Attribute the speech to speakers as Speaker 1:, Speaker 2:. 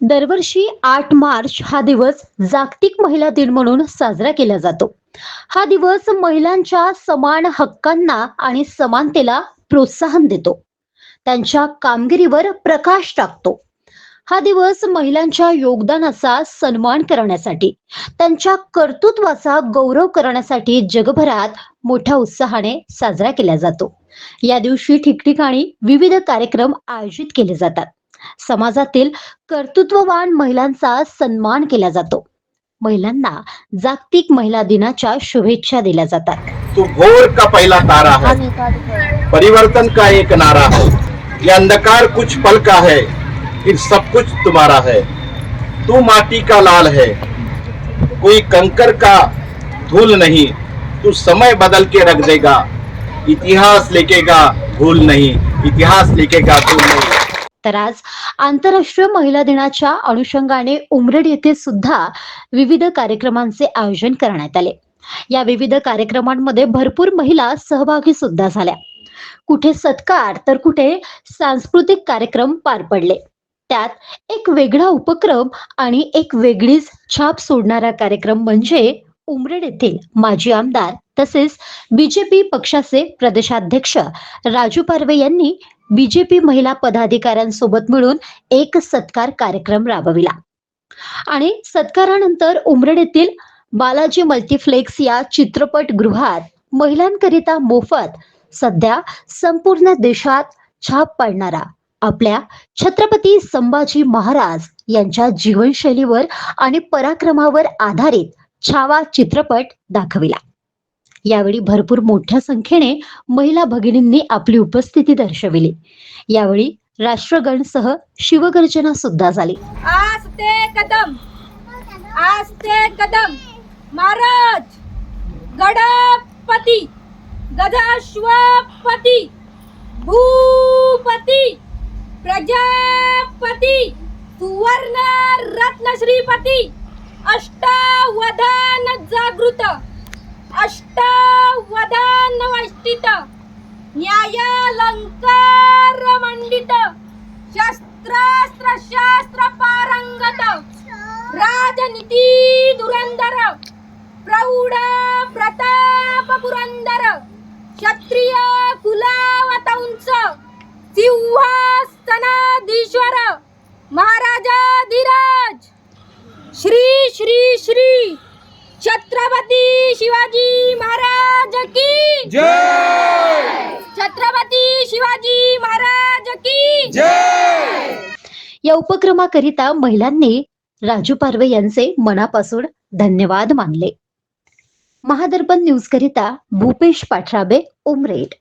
Speaker 1: दरवर्षी आठ मार्च हा दिवस जागतिक महिला दिन म्हणून साजरा केला जातो. हा दिवस महिलांच्या समान हक्कांना आणि समानतेला प्रोत्साहन देतो. त्यांच्या कामगिरीवर प्रकाश टाकतो. हा दिवस महिलांच्या योगदानाचा सन्मान करण्यासाठी त्यांच्या कर्तृत्वाचा गौरव करण्यासाठी जगभरात मोठ्या उत्साहाने साजरा केला जातो. या दिवशी ठिकठिकाणी विविध कार्यक्रम आयोजित केले जातात. समाजातील कर्तृत्ववान महिलांचा सन्मान केला जातो. महिलांना जागतिक महिला दिनाच्या शुभेच्छा दिल्या जातात.
Speaker 2: तू भोर का पहला तारा है? परिवर्तन का एक नारा है? ये अंधकार कुछ पल का है फिर सब कुछ तुम्हारा है। तू माटी का लाल है कोई कंकर का धूल नहीं। तू समय बदल के रख देगा इतिहास लिखेगा भूल नहीं। इतिहास लिखेगा भूल नहीं।
Speaker 1: तर आज आंतरराष्ट्रीय महिला दिनाच्या अनुषंगाने उमरेड येथे सुद्धा विविध कार्यक्रमांचे आयोजन करण्यात आले. या विविध कार्यक्रमांमध्ये भरपूर महिला सहभागी सुद्धा झाल्या. कुठे सत्कार तर कुठे सांस्कृतिक कार्यक्रम पार पडले. त्यात एक वेगळा उपक्रम आणि एक वेगळीच छाप सोडणारा कार्यक्रम म्हणजे उमरेड येथील माजी आमदार तसेच बीजेपी पक्षाचे प्रदेशाध्यक्ष राजू पारवे यांनी बीजेपी महिला पदाधिकाऱ्यांसोबत मिळून एक सत्कार कार्यक्रम राबविला. आणि सत्कारानंतर उमरेड येथील बालाजी मल्टीफ्लेक्स या चित्रपट गृहात महिलांकरिता मोफत सध्या संपूर्ण देशात छाप पाडणारा आपल्या छत्रपती संभाजी महाराज यांच्या जीवनशैलीवर आणि पराक्रमावर आधारित छावा चित्रपट दाखविला. यावेळी भरपूर मोठ्या संख्येने महिला भगिनींनी आपली उपस्थिती दर्शविली. यावेळी राष्ट्रगणसह शिवगर्जना सुद्धा झाली.
Speaker 3: आस्ते कदम आस्ते कदम. महाराज गडपती गजाश्वपती भूपती प्रजापती सुवर्ण रत्नश्रीपती अष्टावधान जागृत. अष्टावधान वैष्टित न्यायालंकार मंडित शस्त्रास्त्र शास्त्र पारंगत राजनीती धुरंधर प्रौढ प्रताप पुरंदर क्षत्रिय कुलावत उंच सिंहासनाधीश्वर महाराजाधिराज श्री श्री श्री। छत्रपती शिवाजी महाराज की छत्रपती शिवाजी महाराज की
Speaker 1: या उपक्रमाकरिता महिलांनी राजू पारवे यांचे मनापासून धन्यवाद मानले. महादर्पण न्यूज करिता भूपेश पाठराबे उमरेड.